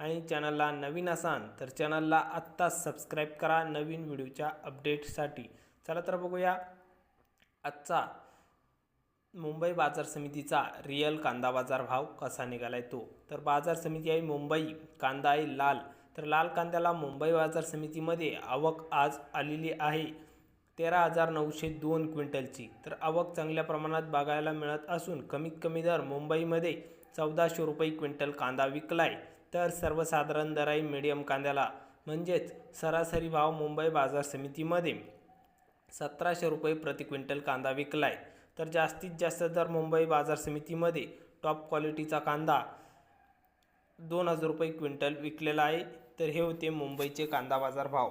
आणि चॅनलला नवीन असाल तर चॅनलला आत्ताच सबस्क्राईब करा नवीन व्हिडिओच्या अपडेटसाठी चला तर बघूया. आजचा मुंबई बाजार समितीचा रिअल कांदा बाजार भाव कसा निघालाय तो? तर बाजार समिती आहे मुंबई कांदा आहे लाल. तर लाल कांद्याला मुंबई बाजार समितीमध्ये आवक आज आलेली आहे. तेरा हजार नऊशे दोन क्विंटलची. तर आवक चांगल्या प्रमाणात बघायला मिळत असून कमीत कमी दर मुंबईमध्ये चौदाशे रुपये क्विंटल कांदा विकलाय. तर सर्वसाधारण दराई मीडियम मिडियम कांद्याला म्हणजेच सरासरी भाव मुंबई बाजार समितीमध्ये. सतराशे रुपये प्रति क्विंटल कांदा विकलाय. तर जास्तीत जास्त दर मुंबई बाजार समितीमध्ये. टॉप क्वालिटीचा कांदा दोन हजार रुपये क्विंटल विकलेला आहे. तर हे होते मुंबईचे कांदा बाजार भाव.